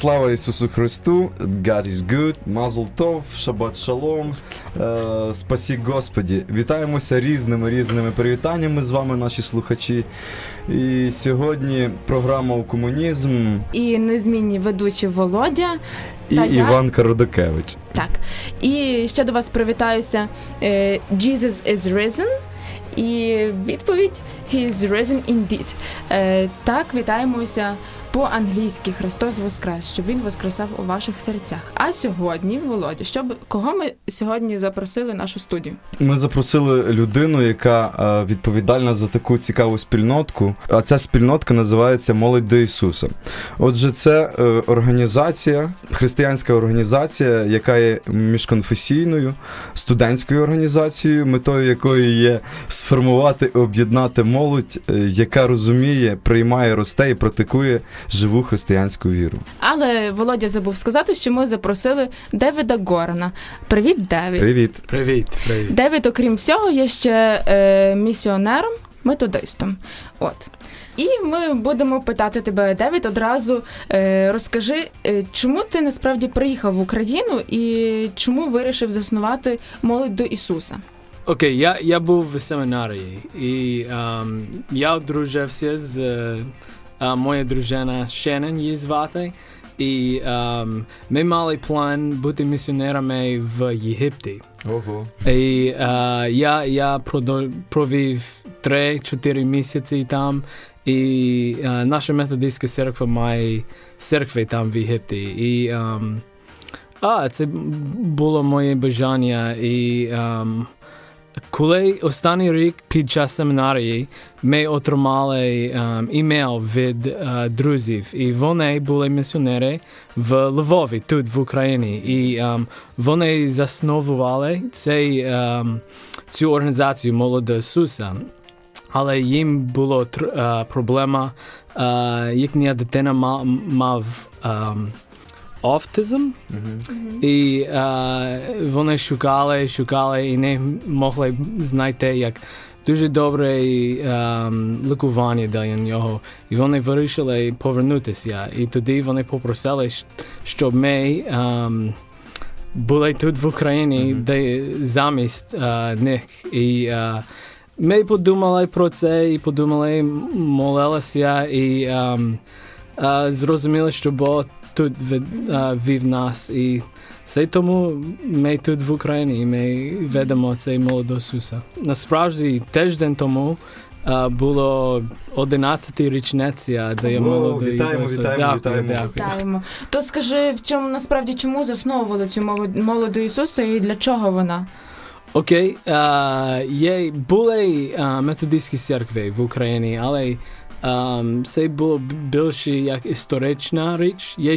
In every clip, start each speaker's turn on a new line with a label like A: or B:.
A: Слава Ісусу Христу, God is good, Mazel Tov, Шабат Шалом, е, Спасі Господі. Вітаємося різними різними привітаннями з вами, наші слухачі. І сьогодні програма у комунізм
B: і незмінні ведучі Володя.
A: і
B: Та я.
A: Іван Кародокевич.
B: Так. І ще до вас привітаюся е, Jesus is risen. І відповідь He is risen indeed. Е, так, вітаємося по-англійськи Христос Воскрес, щоб він воскресав у ваших серцях. А сьогодні, Володя, щоб кого ми сьогодні запросили в нашу студію?
A: Ми запросили людину, яка е, відповідальна за таку цікаву спільнотку. А ця спільнотка називається Молодь до Ісуса. Отже, це е, організація, християнська організація, яка є міжконфесійною, студентською організацією, метою якої є сформувати, об'єднати молодь, е, яка розуміє, приймає, росте і практикує живу християнську віру.
B: Але Володя забув сказати, що ми запросили Девіда Горана. Привіт, Девід.
A: Привіт!
C: Привіт, привіт.
B: Девід, окрім всього, є ще е, місіонером, методистом. От. І ми будемо питати тебе, Девід, одразу е, розкажи, е, чому ти насправді приїхав в Україну і чому вирішив заснувати молодь до Ісуса?
C: Окей, я, я був в семінарії і ем, я одружився з е, моєю дружина Шенен її звати. І ем, ми мали план бути місіонерами в Єгипті.
A: Ого.
C: І е, я, я продо- провів 3-4 місяці там, і е, наша методистська церква має церкви там в Єгипті. І ем, а, це було моє бажання. І ем, коли останній рік під час семінарії ми отримали імейл від е, друзів, і вони були місіонери в Львові, тут в Україні. І ем, вони засновували цей, ем, цю організацію Молода Ісуса. Але їм була тр- проблема, е, їхня дитина ма- мав ем, автизм. І е, вони шукали, шукали і не могли знайти як дуже добре е, лікування для нього. І вони вирішили повернутися. І тоді вони попросили, щоб ми е, були тут в Україні,
A: Мгм.
C: де замість них. І ми подумали про це, і подумали, молилися, і е, е, зрозуміли, що Бог тут вів нас. І це тому ми тут в Україні, і ми ведемо цей молодо Ісуса. Насправді, тиждень тому е, було 11 річниця, де я
A: О,
C: молодо
A: вітаємо, вітаємо,
C: Дякую,
A: вітаємо.
C: дякую.
B: Вітаємо. То скажи, в чому насправді чому засновували цю молодь Ісуса і для чого вона?
C: Окей, е, є, були е, методистські церкви в Україні, але е, це було більше як історична річ. Є,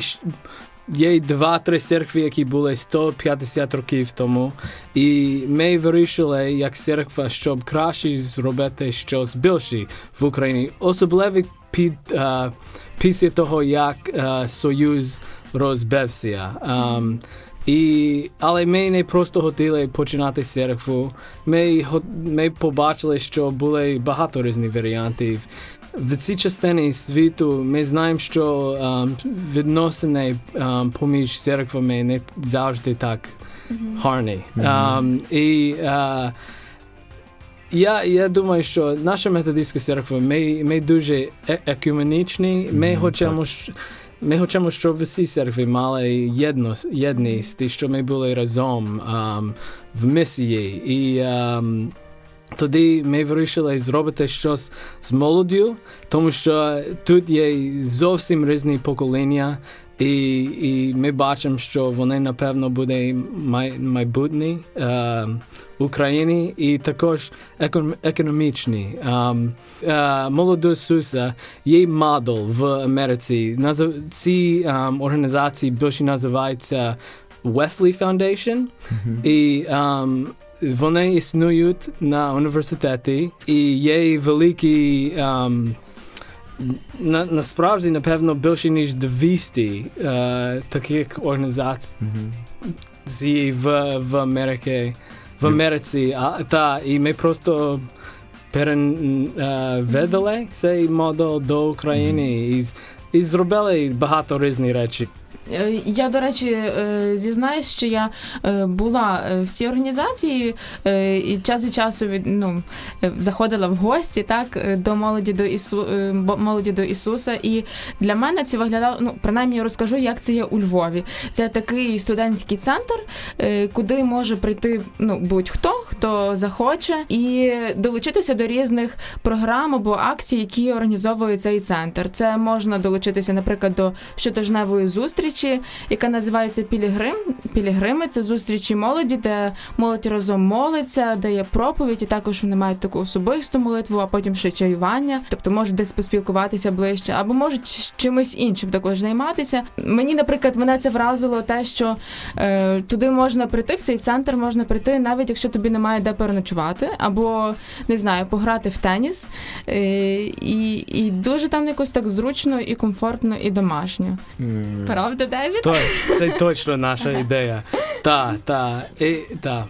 C: є два-три церкви, які були 150 років тому. І ми вирішили, як церква, щоб краще зробити щось більше в Україні. Особливо під, е, після того, як е, Союз розбився. Ем, і, але ми не просто хотіли починати церкву. Ми, ми побачили, що були багато різних варіантів. В цій частині світу ми знаємо, що ем, відносини ем, поміж церквами не завжди так гарні. Ем, і е, я, я думаю, що наша методистська церква, ми, ми дуже е- екуменічні, ми хочемо,
A: так.
C: щ- ми хочемо, щоб всі церкви мали єдно, єдність, і що ми були разом ем, в місії. І ем, тоді ми вирішили зробити щось з молоддю, тому що тут є зовсім різні покоління, і, і ми бачимо, що вони, напевно, буде май, майбутнє е, в Україні і також економ, економічні. Ем, е, молоду Ісуса є модель в Америці. Назив, ці ем, організації більше називаються Wesley Foundation. І ем, вони існують на університеті, і є великі. Ем, на, насправді, напевно, більше ніж 200 е, таких організацій в, в Америці. В Америці, а, та, і ми просто переведали цей модель до України і, і зробили багато різних речей.
B: Е, Я, до речі, е, зізнаюсь, що я е, була в цій організації і час від часу від, ну, заходила в гості так, до молоді до, Ісу, молоді до Ісуса. І для мене це виглядало, ну, принаймні я розкажу, як це є у Львові. Це такий студентський центр, куди може прийти ну, будь-хто, хто захоче, і долучитися до різних програм або акцій, які організовує цей центр. Це можна долучитися, наприклад, до щотижневої зустрічі, яка називається Пілігрим. Пілігрими це зустрічі молоді, де молодь разом молиться, де є проповідь, і також вони мають таку особисту молитву, а потім ще чаювання. Тобто можуть десь поспілкуватися ближче, або можуть чимось іншим також займатися. Мені, наприклад, мене це вразило те, що е, туди можна прийти, в цей центр можна прийти, навіть якщо тобі немає де переночувати, або не знаю, пограти в теніс. Е, і, і дуже там якось так зручно і комфортно, і домашньо. Правда, Девід?
C: То, це точно наша ідея. Та, та, і, та.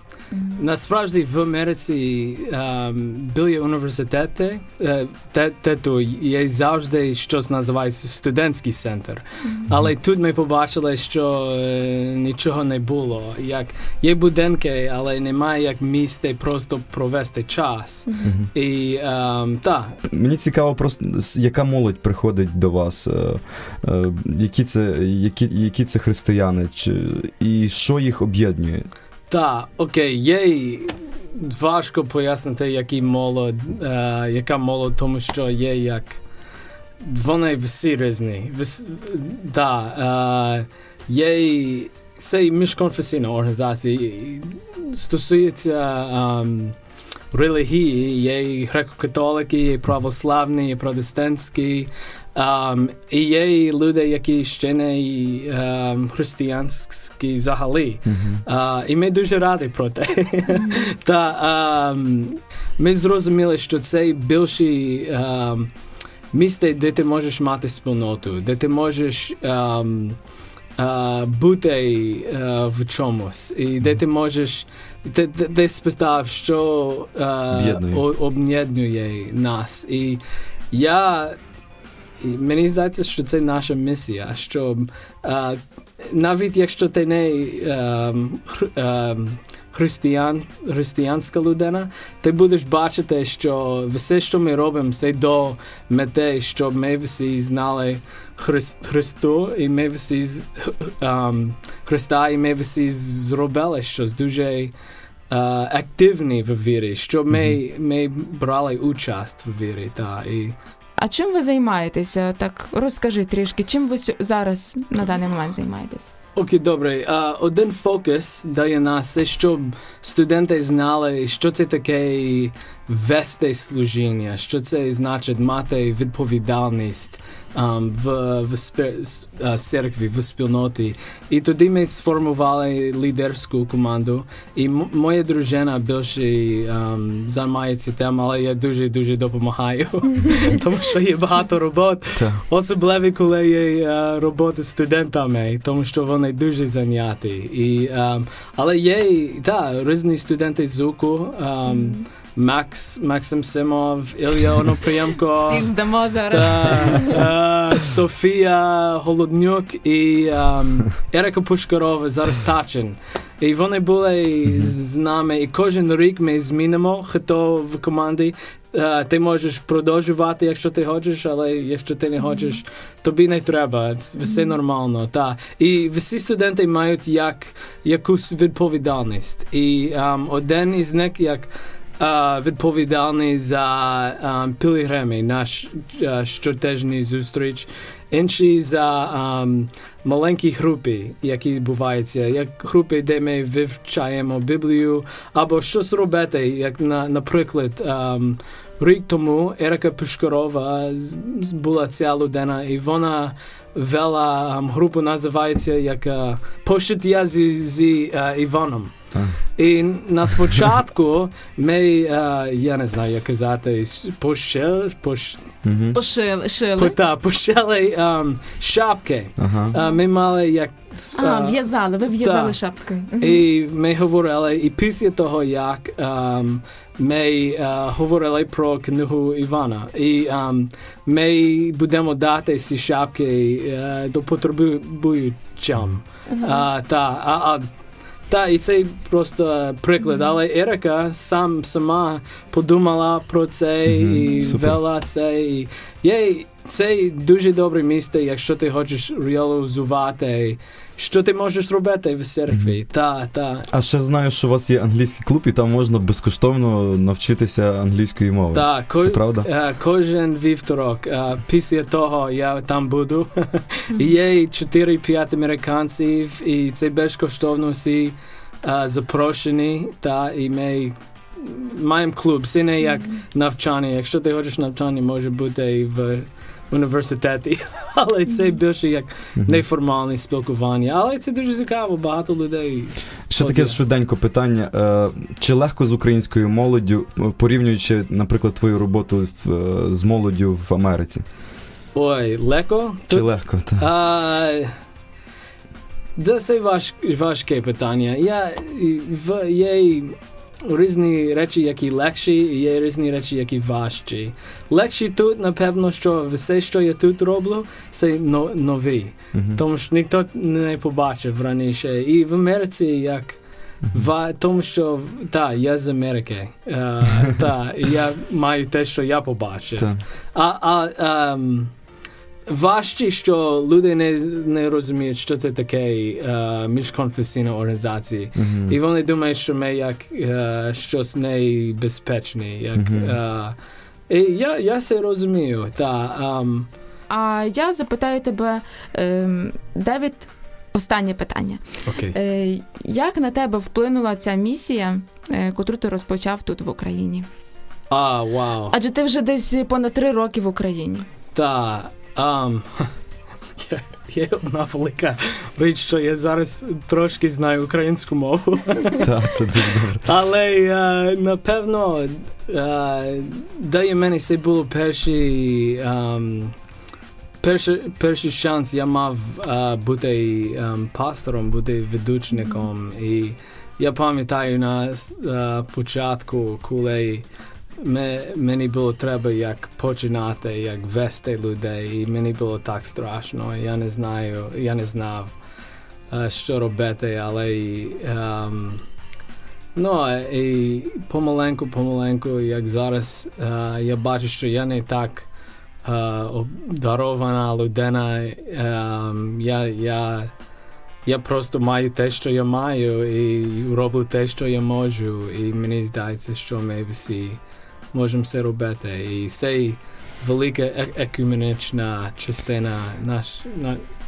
C: Насправді в Америці ем, біля університету е, те, те, то є завжди щось називається студентський центр. Але тут ми побачили, що е, нічого не було. Як є будинки, але немає як місце просто провести час. І ем, та,
A: Мені цікаво, просто яка молодь приходить до вас, е, е, які це, які, які це християни, чи, і що їх об'єднує?
C: Та, окей, є важко пояснити, який молод, е, яка молод, тому що є як. Вони всі різні. Вс, да, е, є це міжконфесійна організація. Стосується ем, релігії, є греко-католики, є православні, і протестантські. Um, і є люди, які ще не um, християнські взагалі. Uh, і ми дуже раді про те. Та um, ми зрозуміли, що це більше um, місце, де ти можеш мати спільноту, де ти можеш um, uh, бути uh, в чомусь, і де ти можеш. Ти, ти спитав, що uh,
A: об'єднує
C: нас. І я і мені здається, що це наша місія, що е, навіть якщо ти не хр- е, християн, християнська людина, ти будеш бачити, що все, що ми робимо, це до мети, щоб ми всі знали Христ, Христу, і ми всі ем, Христа, і ми всі зробили щось дуже е, активні в вірі, щоб ми, ми брали участь в вірі. Та, і,
B: А чим ви займаєтеся? Так розкажи трішки, чим ви зараз на даний момент займаєтесь?
C: Окей, добре. А, один фокус дає нас, щоб студенти знали, що це таке вести служіння, що це значить мати відповідальність ам, в, в спе- с- церкві, в спільноті. І тоді ми сформували лідерську команду. І моя дружина більше ам, займається тим, але я дуже-дуже допомагаю, тому що є багато робот. Особливо, коли є е, роботи з студентами, тому що вони дуже зайняті. І, ем, але є та, різні студенти з УКУ, ем, Макс, Максим Симов, Ілля Онопріємко,
B: Всіх здамо зараз.
C: та, е, Софія Голоднюк і ем, Ерика Пушкарова, зараз Тачин. І вони були з нами, і кожен рік ми змінимо, хто в команді. Е, ти можеш продовжувати, якщо ти хочеш, але якщо ти не хочеш, тобі не треба. Це Все нормально. Та. І всі студенти мають як, якусь відповідальність. І ем, один із них як відповідальний за пілігрими, наш щотижній зустріч. Інші за маленькі групи, які буваються, як групи, де ми вивчаємо Біблію, або щось робити, як на, наприклад, рік тому Ерика Пушкарова з- з- була ця людина, і вона вела групу, називається як Пошиття е, Іваном. І на спочатку ми, е, я не знаю, як казати, пошили, пош.
B: Пошили,
C: ем, шапки. Е, ми мали як
B: А,
C: е,
B: в'язали, ви в'язали. Мгм.
C: І ми говорили, і після того, як ми е, говорили про книгу Івана, і ми будемо дати ці шапки е, до потребуючим. А, та, а, а, та, і це просто приклад, але Ерика сам сама подумала про це і вела це. І є, це дуже добре місце, якщо ти хочеш реалізувати, що ти можеш робити в церкві. Та, та.
A: А ще знаю, що у вас є англійський клуб, і там можна безкоштовно навчитися англійської мови.
C: Та, ко-
A: Це правда?
C: е, кожен вівторок, е, після того я там буду. Є 4-5 американців, і це безкоштовно всі е, запрошені. Та, і ми маємо клуб. Це не як навчання. Якщо ти хочеш навчання, може бути і в університеті. Але це більше як неформальне спілкування. Але це дуже цікаво, багато людей.
A: Ще таке швиденько питання. Чи легко з українською молоддю, порівнюючи, наприклад, твою роботу з молоддю в Америці?
C: Ой, легко?
A: Чи
C: Тут
A: легко? Та?
C: А, це важ, важке питання. Я, в, є різні речі, які легші, і є різні речі, які важчі. Легші тут, напевно, що все, що я тут роблю, це но, нові.
A: Мгм.
C: Тому що ніхто не побачив раніше. І в Америці як. Ва, тому що та, я з Америки. Е, та, я маю те, що я побачив. А, а ем, важче, що люди не, не розуміють, що це таке е, міжконфесійна організація.
A: Мгм.
C: І вони думають, що ми як е, щось небезпечне. Як,
A: Мгм.
C: е, і я, я це розумію. Та, ем,
B: А я запитаю тебе, ем, Девід, останнє питання.
C: окей.
B: Е, як на тебе вплинула ця місія, е, котру ти розпочав тут в Україні?
C: А, вау.
B: Адже ти вже десь понад три роки в Україні.
C: Та, ем, є, є одна велика річ, що я зараз трошки знаю українську мову.
A: Та, це дуже добре.
C: Але е, напевно е, дає мені це було перший, ем, перший, перший шанс я мав е, бути ем, пастором, бути ведучником. І я пам'ятаю на е, початку, коли мені було треба як починати, як вести людей, і мені було так страшно. Я не знаю, я не знав, що робити, але ем, Ну, і помаленьку, помаленьку, як зараз е, я бачу, що я не так е, обдарована людина. Е, я, я, я просто маю те, що я маю, і роблю те, що я можу. І мені здається, що ми всі можемо це робити. І це велика е- екуменічна частина наш,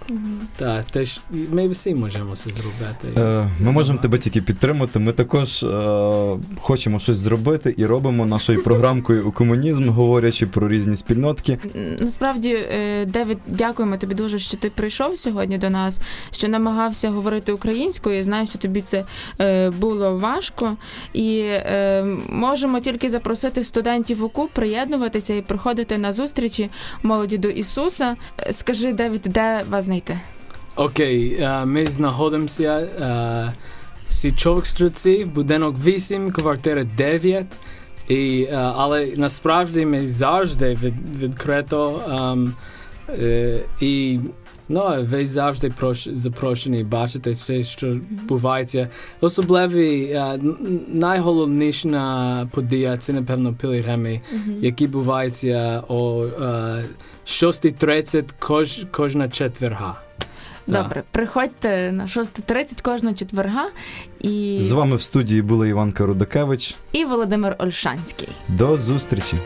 C: на, та, те, ж- ми всі можемо це зробити.
A: Е, Ми можемо тебе тільки підтримати. Ми також е, хочемо щось зробити і робимо нашою програмкою у комунізм, говорячи про різні спільнотки.
B: Насправді, е, Девід, дякуємо тобі дуже, що ти прийшов сьогодні до нас, що намагався говорити українською. Знаю, що тобі це е, було важко. І е, можемо тільки запросити студентів УКУ приєднуватися і приходити на зустрічі молоді до Ісуса. Скажи, Девід, де вас знайти?
C: Окей, е, ми знаходимося е, Січових стрільців, будинок 8, квартира 9. І, е, але насправді ми завжди від, відкрито. ем, і ну, ви завжди прош, запрошені бачити те, що відбувається. Особливі е, найголовніша подія це, напевно, пілігрими, які відбуваються о е, 6.30 кож, кожна четверга. Да.
B: Добре, приходьте на 6.30 кожного четверга і,
A: З вами в студії були Іванка Рудакевич.
B: і Володимир Ольшанський.
A: До зустрічі!